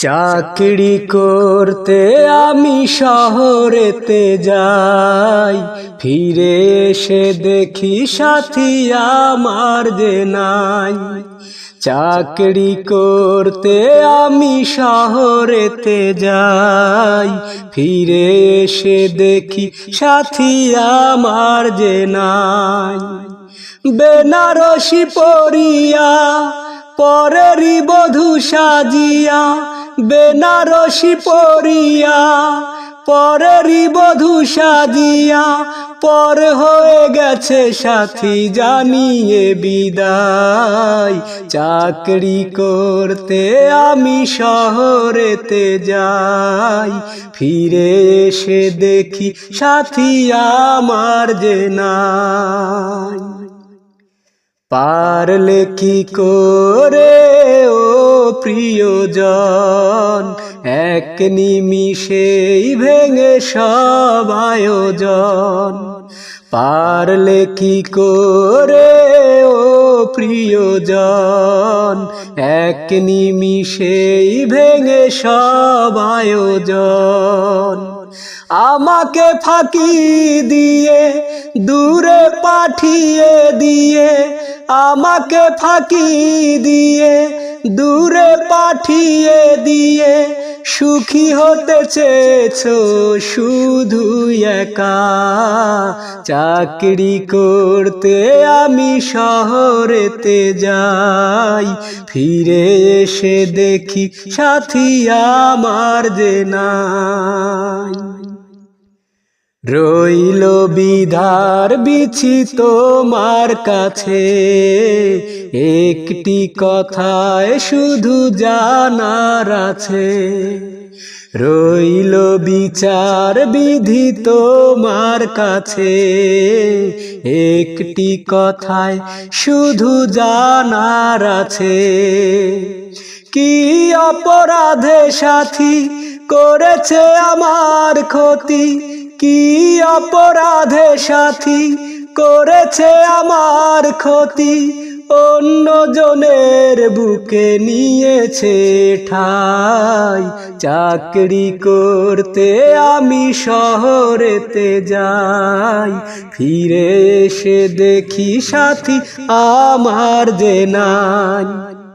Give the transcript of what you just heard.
চাকরি করতে আমি শহরেতে যাই। ফিরে এসে দেখি সাথী আমার যে নাই। চাকরি করতে আমি শহরেতে যাই। ফিরে এসে দেখি সাথী আমার যে নাই। বেনারসি পরিয়া, পরেরই বধূ সাজিয়া বেনারসি পরিয়া, পরেরই বধূ সাজিয়া, পর হয়ে গেছে সাথী জানিয়ে বিদায়। চাকরি করতে আমি শহরেতে যাই, ফিরে এসে দেখি সাথী আমার যে নাই। পারলে কি করে প্রিয়জন, এক নিমিষেই ভেঙে সব আয়োজন। পারলে কি করে ও প্রিয়জন, এক নিমিষেই ভেঙে সব আয়োজন। আমাকে ফাঁকি দিয়ে, দূরে পাঠিয়ে দিয়ে, আমাকে ফাঁকি দিয়ে দূরে পাঠিয়ে দিয়ে সুখী হতে চেয়েছ শুধু একা। চাকরি করতে আমি শহরেতে যাই, ফিরে এসে দেখি সাথী আমার যে নাই। রইল বিধার বিছি তোমার কাছে। একটি কথায় শুধু জানার আছে। রইল বিচার বিধি তোমার কাছে। একটি কথায় শুধু জানার আছে। কি অপরাধে সাথী করেছে আমার ক্ষতি? কি অপরাধে সাথী করেছে আমার ক্ষতি? অন্য জনের বুকে নিয়েছে ঠাই। চাকরি করতে আমি শহরেতে যাই। ফিরে এসে দেখি সাথী আমার যে নাই।